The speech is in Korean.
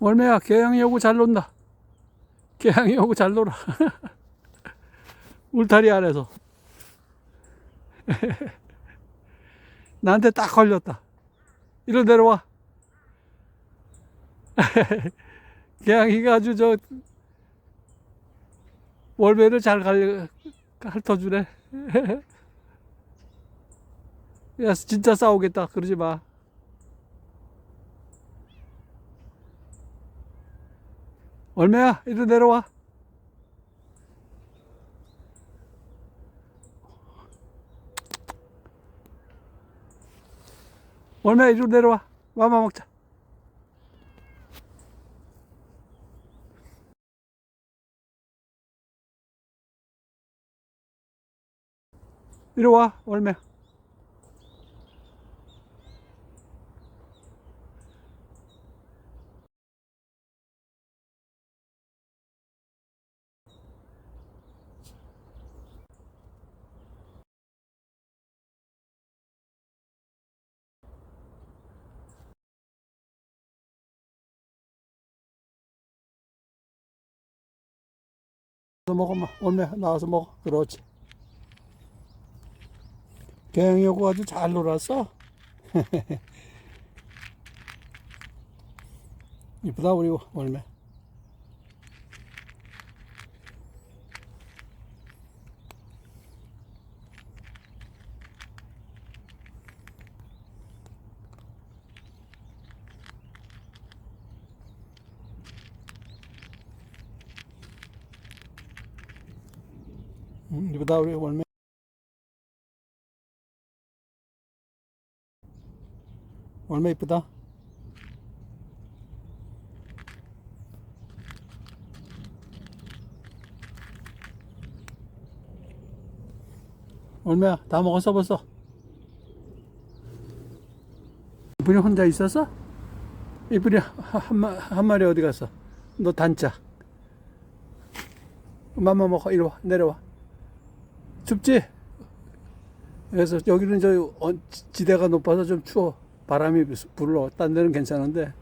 월매야, 개양이 오고 잘 논다. 개양이 오고 잘 놀아. 울타리 아래서. 나한테 딱 걸렸다. 이리 내려와. 개양이가 아주 저 월매를 잘 갈, 핥아주네. 야, 진짜 싸우겠다. 그러지 마. 얼마야? 이리 내려와. 얼마야? 이리 내려와. 마마 먹자. 이리 와, 얼마야? 나와서 먹어, 마. 얼마야? 나와서 먹어. 그렇지. 개양이 오고 아주 잘 놀았어. 이쁘다, 우리 월매. 우리 월매. 얼마 이쁘다. 얼마야? 다 먹었어 벌써? 이쁜이 혼자 있었어? 이쁜이 한, 한, 마- 한 마리 어디 갔어? 너 단짜. 맘마 먹어 이리 와 내려와. 춥지? 그래서 여기는 저 어, 지- 지대가 높아서 좀 추워. 바람이 불러. 딴 데는 괜찮은데